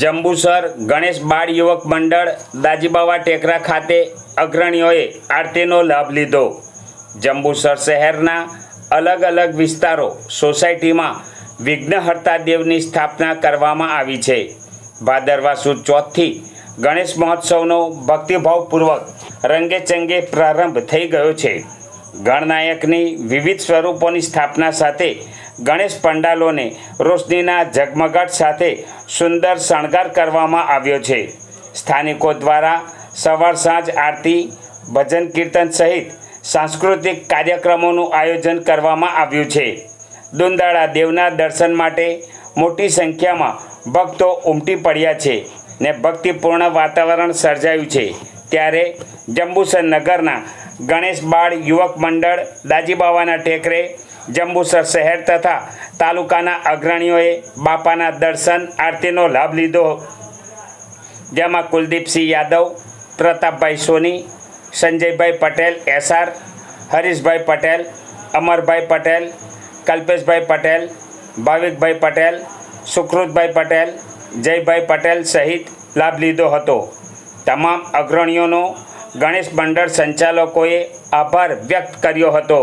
જંબુસર ગણેશ બાળ યુવક મંડળ દાજીબાવા ટેકરા ખાતે અગ્રણીઓએ આરતીનો લાભ લીધો. જંબુસર શહેરના અલગ અલગ વિસ્તારો સોસાયટીમાં વિઘ્નહર્તા દેવની સ્થાપના કરવામાં આવી છે. ભાદરવા સુદ ચોથથી ગણેશ મહોત્સવનો ભક્તિભાવપૂર્વક રંગેચંગે પ્રારંભ થઈ ગયો છે. ગણનાયકની વિવિધ સ્વરૂપોની સ્થાપના સાથે ગણેશ પંડાલોને રોશનીના ઝગમગાટ સાથે સુંદર શણગાર કરવામાં આવ્યો છે. સ્થાનિકો દ્વારા સવાર સાંજ આરતી, ભજન કીર્તન સહિત સાંસ્કૃતિક કાર્યક્રમોનું આયોજન કરવામાં આવ્યું છે. દુંદાળા દેવના દર્શન માટે મોટી સંખ્યામાં ભક્તો ઉમટી પડ્યા છે ને ભક્તિપૂર્ણ વાતાવરણ સર્જાયું છે. ત્યારે જંબુસર નગરના ગણેશ બાળ યુવક મંડળ, દાજીબાવાના ટેકરે જંબુસર શહેર તથા તાલુકાના અગ્રણીઓએ બાપાના દર્શન, આરતીનો લાભ લીધો. જેમાં કુલદીપસિંહ યાદવ, પ્રતાપભાઈ સોની, સંજયભાઈ પટેલ એસઆર હરીશભાઈ પટેલ, અમરભાઈ પટેલ, કલ્પેશભાઈ પટેલ, ભાવિકભાઈ પટેલ સુકૃતભાઈ પટેલ, જયભાઈ પટેલ સહિત લાભ લીધો હતો. તમામ અગ્રણીઓનો ગણેશ મંડળ સંચાલકોએ આભાર વ્યક્ત કર્યો હતો.